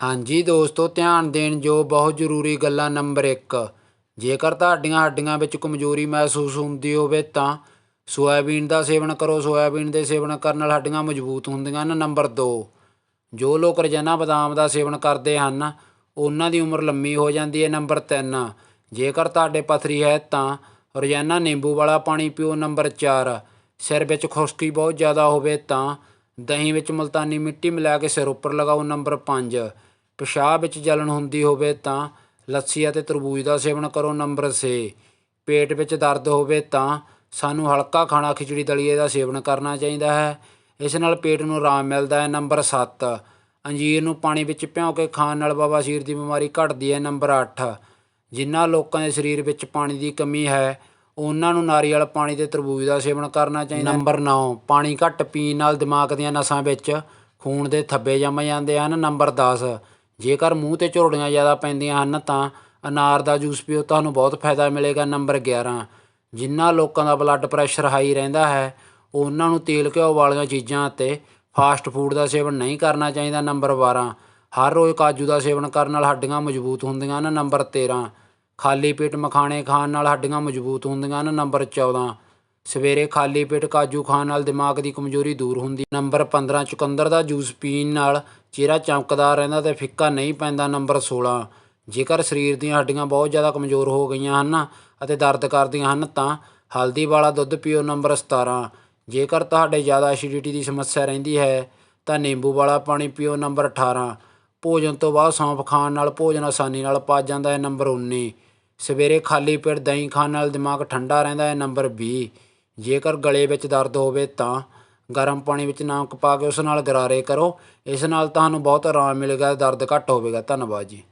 ਹਾਂਜੀ ਦੋਸਤੋ, ਧਿਆਨ ਦੇਣ ਜੋ ਬਹੁਤ ਜ਼ਰੂਰੀ ਗੱਲਾਂ ਨੰਬਰ 1 ਜੇਕਰ ਤੁਹਾਡੀਆਂ ਹੱਡੀਆਂ ਵਿੱਚ ਕਮਜ਼ੋਰੀ ਮਹਿਸੂਸ ਹੁੰਦੀ ਹੋਵੇ ਤਾਂ ਸੋਇਆਬੀਨ ਦਾ ਸੇਵਨ ਕਰੋ। ਸੋਇਆਬੀਨ ਦੇ ਸੇਵਨ ਕਰਨ ਨਾਲ ਹੱਡੀਆਂ ਮਜ਼ਬੂਤ ਹੁੰਦੀਆਂ ਹਨ। ਨੰਬਰ 2 ਜੋ ਲੋਕ ਰੋਜ਼ਾਨਾ ਬਦਾਮ ਦਾ ਸੇਵਨ ਕਰਦੇ ਹਨ, ਉਹਨਾਂ ਦੀ ਉਮਰ ਲੰਮੀ ਹੋ ਜਾਂਦੀ ਹੈ। ਨੰਬਰ 3 ਜੇਕਰ ਤੁਹਾਡੇ ਪਥਰੀ ਹੈ ਤਾਂ ਰੋਜ਼ਾਨਾ ਨਿੰਬੂ ਵਾਲਾ ਪਾਣੀ ਪੀਓ। ਨੰਬਰ 4 ਸਿਰ ਵਿੱਚ ਖੁਸ਼ਕੀ ਬਹੁਤ ਜ਼ਿਆਦਾ ਹੋਵੇ ਤਾਂ ਦਹੀਂ ਵਿੱਚ ਮੁਲਤਾਨੀ ਮਿੱਟੀ ਮਿਲਾ ਕੇ ਸਿਰ ਉੱਪਰ ਲਗਾਓ ਨੰਬਰ 5 ਪਿਸ਼ਾਬ ਵਿੱਚ ਜਲਣ ਹੁੰਦੀ ਹੋਵੇ ਤਾਂ ਲੱਸੀ ਅਤੇ ਤਰਬੂਜ ਦਾ ਸੇਵਨ ਕਰੋ ਨੰਬਰ 6 ਪੇਟ ਵਿੱਚ ਦਰਦ ਹੋਵੇ ਤਾਂ ਸਾਨੂੰ ਹਲਕਾ ਖਾਣਾ ਖਿਚੜੀ ਦਲੀਏ ਦਾ ਸੇਵਨ ਕਰਨਾ ਚਾਹੀਦਾ ਹੈ। ਇਸ ਨਾਲ ਪੇਟ ਨੂੰ ਆਰਾਮ ਮਿਲਦਾ ਹੈ ਨੰਬਰ 7 ਅੰਜੀਰ ਨੂੰ ਪਾਣੀ ਵਿੱਚ ਭਿਉਂ ਕੇ ਖਾਣ ਨਾਲ ਬਵਾਸੀਰ ਦੀ ਬਿਮਾਰੀ ਘਟਦੀ ਹੈ ਨੰਬਰ 8 ਜਿਨ੍ਹਾਂ ਲੋਕਾਂ ਦੇ ਸਰੀਰ ਵਿੱਚ ਪਾਣੀ ਦੀ ਕਮੀ ਹੈ ਉਹਨਾਂ ਨੂੰ ਨਾਰੀਅਲ ਪਾਣੀ ਤੇ ਤਰਬੂਜ ਦਾ ਸੇਵਨ ਕਰਨਾ ਚਾਹੀਦਾ। ਨੰਬਰ 9 ਪਾਣੀ ਘੱਟ ਪੀਣ ਨਾਲ ਦਿਮਾਗ ਦੀਆਂ ਨਸਾਂ ਵਿੱਚ ਖੂਨ ਦੇ ਥੱਬੇ ਜੰਮ ਜਾਂਦੇ ਹਨ। ਨੰਬਰ 10 ਜੇਕਰ ਮੂੰਹ ਤੇ ਝੁਰੜੀਆਂ ਜ਼ਿਆਦਾ ਪੈਂਦੀਆਂ ਹਨ ਤਾਂ ਅਨਾਰ ਦਾ ਜੂਸ ਪੀਓ, ਤੁਹਾਨੂੰ ਬਹੁਤ ਫਾਇਦਾ ਮਿਲੇਗਾ। ਨੰਬਰ 11 ਜਿਨ੍ਹਾਂ ਲੋਕਾਂ ਦਾ ਬਲੱਡ ਪ੍ਰੈਸ਼ਰ ਹਾਈ ਰਹਿੰਦਾ ਹੈ, ਉਹਨਾਂ ਨੂੰ ਤੇਲ ਘਿਓ ਵਾਲੀਆਂ ਚੀਜ਼ਾਂ ਅਤੇ ਫਾਸਟ ਫੂਡ ਦਾ ਸੇਵਨ ਨਹੀਂ ਕਰਨਾ ਚਾਹੀਦਾ। ਨੰਬਰ 12 ਹਰ ਰੋਜ਼ ਕਾਜੂ ਦਾ ਸੇਵਨ ਕਰਨ ਨਾਲ ਹੱਡੀਆਂ ਮਜ਼ਬੂਤ ਹੁੰਦੀਆਂ ਹਨ। ਨੰਬਰ 13 ਖਾਲੀ ਪੇਟ ਮਖਾਣੇ ਖਾਣ ਨਾਲ ਹੱਡੀਆਂ ਮਜ਼ਬੂਤ ਹੁੰਦੀਆਂ ਹਨ। ਨੰਬਰ 14 ਸਵੇਰੇ ਖਾਲੀ ਪੇਟ ਕਾਜੂ ਖਾਣ ਨਾਲ ਦਿਮਾਗ ਦੀ ਕਮਜ਼ੋਰੀ ਦੂਰ ਹੁੰਦੀ। ਨੰਬਰ 15 ਚੁਕੰਦਰ ਦਾ ਜੂਸ ਪੀਣ ਨਾਲ ਚਿਹਰਾ ਚਮਕਦਾਰ ਰਹਿੰਦਾ ਤੇ ਫਿੱਕਾ ਨਹੀਂ ਪੈਂਦਾ। ਨੰਬਰ 16 ਜੇਕਰ ਸਰੀਰ ਦੀਆਂ ਹੱਡੀਆਂ ਬਹੁਤ ਜ਼ਿਆਦਾ ਕਮਜ਼ੋਰ ਹੋ ਗਈਆਂ ਹਨ ਅਤੇ ਦਰਦ ਕਰਦੀਆਂ ਹਨ, ਤਾਂ ਹਲਦੀ ਵਾਲਾ ਦੁੱਧ ਪੀਓ। ਨੰਬਰ 17 ਜੇਕਰ ਤੁਹਾਡੇ ਜ਼ਿਆਦਾ ਐਸਿਡਿਟੀ ਦੀ ਸਮੱਸਿਆ ਰਹਿੰਦੀ ਹੈ, ਤਾਂ ਨਿੰਬੂ ਵਾਲਾ ਪਾਣੀ ਪੀਓ। ਨੰਬਰ 18 ਭੋਜਨ ਤੋਂ ਬਾਅਦ ਸੌਂਫ ਖਾਣ ਨਾਲ ਭੋਜਨ ਆਸਾਨੀ ਨਾਲ ਪਚ ਜਾਂਦਾ ਹੈ, ਨੰਬਰ 19 ਸਵੇਰੇ ਖਾਲੀ ਪੇਟ ਦਹੀਂ ਖਾਣ ਨਾਲ ਦਿਮਾਗ ਠੰਡਾ ਰਹਿੰਦਾ ਹੈ, ਨੰਬਰ ਵੀਹ। ਜੇਕਰ ਗਲੇ ਵਿੱਚ ਦਰਦ ਹੋਵੇ ਤਾਂ ਗਰਮ ਪਾਣੀ ਵਿੱਚ ਨਮਕ ਪਾ ਕੇ ਉਸ ਨਾਲ ਗਰਾਰੇ ਕਰੋ। ਇਸ ਨਾਲ ਤੁਹਾਨੂੰ ਬਹੁਤ ਆਰਾਮ ਮਿਲੇਗਾ, ਦਰਦ ਘੱਟ ਹੋਵੇਗਾ। ਧੰਨਵਾਦ ਜੀ।